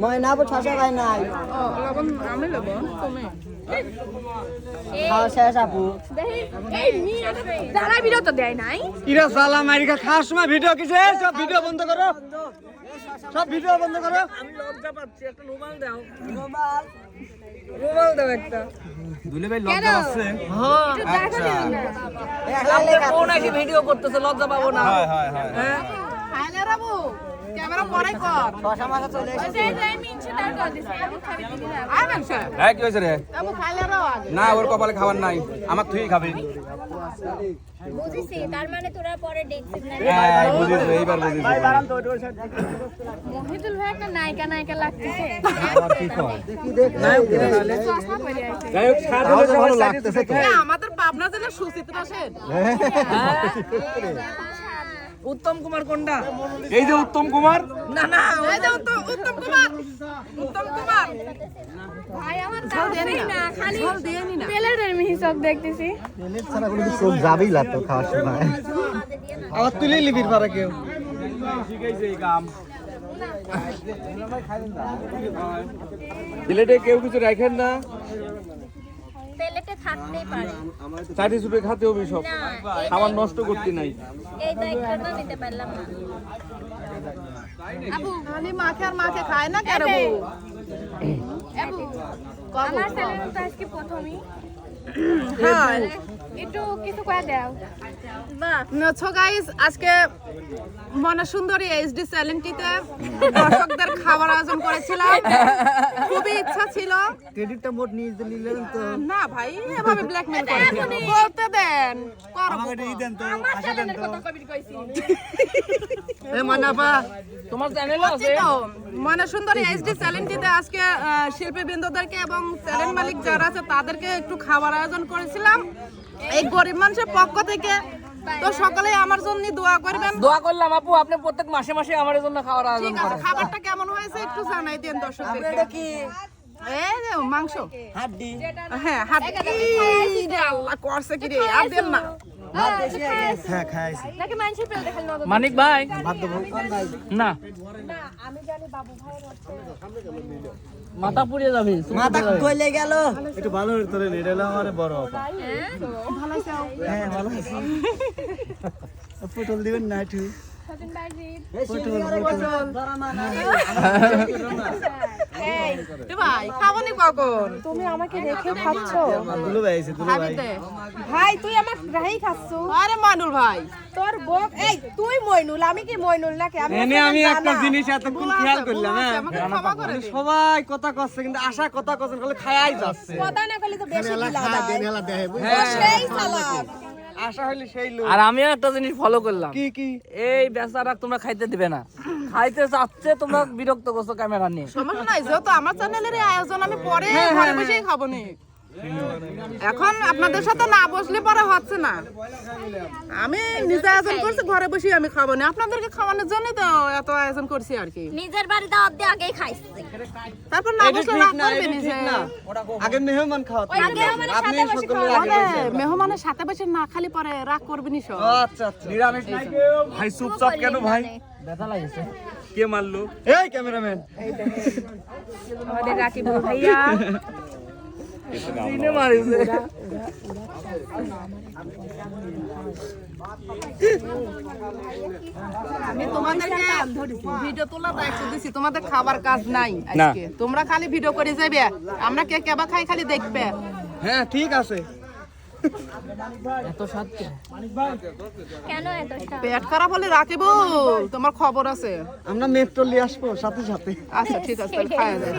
মই না ভাই নাই। লবণ আমি লবণ তুমি খাওয়া শেষ আপু। এই দাঁড়া ভিডিও তো দেয় নাই। ইরা সালা মারিকা খাওয়ার সময় ভিডিও কিসে সব ভিডিও বন্ধ করো। সব ভিডিও বন্ধ করো। দুলে ভাই লজ্জা পাচ্ছে। কোন এসে ভিডিও করতেছে লজ্জা পাবো না। হয় হয় হয়। রাবু। ক্যামেরা পরে কর। ছশো মাসে চলে এসেছে। যে যে মিনছে তার কল দিছে। আমি খাবি দিদি না আয় মানুষে হ্যাঁ কি হয়েছে রে? রাবু খাইলে রাও আগে। না ওর কপালে খাবার নাই। আমার তুই খাবি। বুঝিছি তার মানে তোরা পরে দেখছিস না হ্যাঁ বুঝিস এইবার বুঝিস মহিদুল ভাই একটা নায়িকা নায়িকা লাগতেছে। চশমা পরে আছে যাই হোক সাদা ভালো লাগতেছে আমাদের পাবনা জেলার সুচিত্রা সেন। উত্তম কুমার কোনটা? এই যে উত্তম কুমার? না না ওই যে উত্তম উত্তম কুমার। উত্তম কুমার। ভাই আমার দাও না খালি নি। দেখতেছি। চোখ যাবেই লাগতো খাওয়ার সময়। আবার তুলে লিবির পারে কেউ। শিখাইছে এই কাম প্লেটে কেউ কিছু রাখেন না? প্লেটে থাকতেই পারে। চাটি খাতে হবে সব। খাবার নষ্ট করতে নাই। এই দায়িত্বটা নিতে পারলাম না। আবু খালি মাখে আর মাখে খায় না কেন রাবু আমার চ্যানেল তো আজকে প্রথমই। হ্যাঁ। একটু কিছু করে দাও। সো গাইস আজকে মনে সুন্দরী এইচডি চ্যানেলটিতে দর্শকদের খাবার আয়োজন করেছিলাম। খুবই ইচ্ছা ছিল। ক্রেডিটটা মোট নিয়ে নিলেন তো। না ভাই এভাবে ব্ল্যাকমেল করে। বলতে দেন করব আমার চ্যানেলের কথা কবি কইছি। এ মানাপা তোমার চ্যানেল আছে? মনে সুন্দরী এইচডি চ্যানেলটিতে আজকে আহ, শিল্পী বৃন্দদেরকে এবং চ্যানেল মালিক যারা আছে তাদেরকে একটু খাবার আয়োজন করেছিলাম। এই গরিব মানুষের পক্ষ থেকে তো সকালে আমার জন্য দোয়া করবেন। দোয়া করলাম আপু আপনি প্রত্যেক মাসে মাসে আমার জন্য খাওয়ার আয়োজন ঠিক আছে খাবারটা কেমন হয়েছে একটু জানাই দেন দর্শকদেরকে কি? এই যে মাংস। হাড্ডি। হ্যাঁ হাড্ডি। আল্লাহ করছে কি রে আর দেন না। হ্যাঁ খাইছি। নাকি মানুষের প্লেটে খালি নজর মানিক ভাই। না। মাথা পুড়ে যাবে মাথা কইলে গেল একটু ভালো তোরে আমার বড় অফার হ্যাঁ ভালো আছি। পটল দিবেন না একটু। সচিন বাজি এ ভাই খাবনি কখন? তুমি আমাকে রেখে খাচ্ছ? ভাই আছে দুলো খাবি ভাই। দে ভাই তুই আমার রাহি খাচ্ছ। আরে মানুল ভাই। তোর বক এই তুই মইনুল আমি কি মইনুল নাকি? আমি আমি একটা জিনিস এতক্ষণ খেয়াল করলাম হ্যাঁ। সবাই কথা কচ্ছে কিন্তু আশা কথা কচ্ছে খালি খায়াই যাচ্ছে। কথা না তো বেশি গিলা দেয় হ্যাঁ। সেই চালাক আশা হইলে সেই লোক। আর আমিও একটা জিনিস ফলো করলাম। কি কি? এই বেচারা তোমরা খাইতে দিবে না। খাইতে চাচ্ছে তোমরা বিরক্ত করছ ক্যামেরা নিয়ে। সমস্যা নাই যেহেতু আমার চ্যানেলের আয়োজন আমি পরে হ্যাঁ, ঘরে বসেই খাব নি। এখন আপনাদের সাথে না বসলে পরে হচ্ছে না। আমি নিজে আয়োজন করছি ঘরে বসে আমি খাব না। আপনাদেরকে খাওয়ানোর জন্য তো এত আয়োজন করছি আর কি। নিজের বাড়িতে অর্ধেক আগেই খাইছে। তারপর না বসলে রাগ না করবে নিজে। আগে মেহমান খাওয়া আগে আমার আপনি মেহমানের সাথে বসে না খালি পরে রাগ করবে নি সব। আচ্ছা আচ্ছা। নিরামিষ নাই ভাই চুপচাপ কেন ভাই? ব্যথা লাগছে। কে মারলো? এই ক্যামেরাম্যান। আমাদের রাকিব ভাইয়া দিনে মারিছে আমি তোমাদেরকে ভিডিও তোলা দায়িত্ব দিছি। তোমাদের খাবার কাজ নাই আজকে। তোমরা খালি ভিডিও করে যাবে আমরা কে কেবা খাই খালি দেখবে। হ্যাঁ ঠিক আছে? পেট খারাপ হলে রাখিব। তোমার খবর আছে। আমরা মেট্রো নিয়ে আসব সাথে সাথে। আচ্ছা ঠিক আছে খাওয়া যায়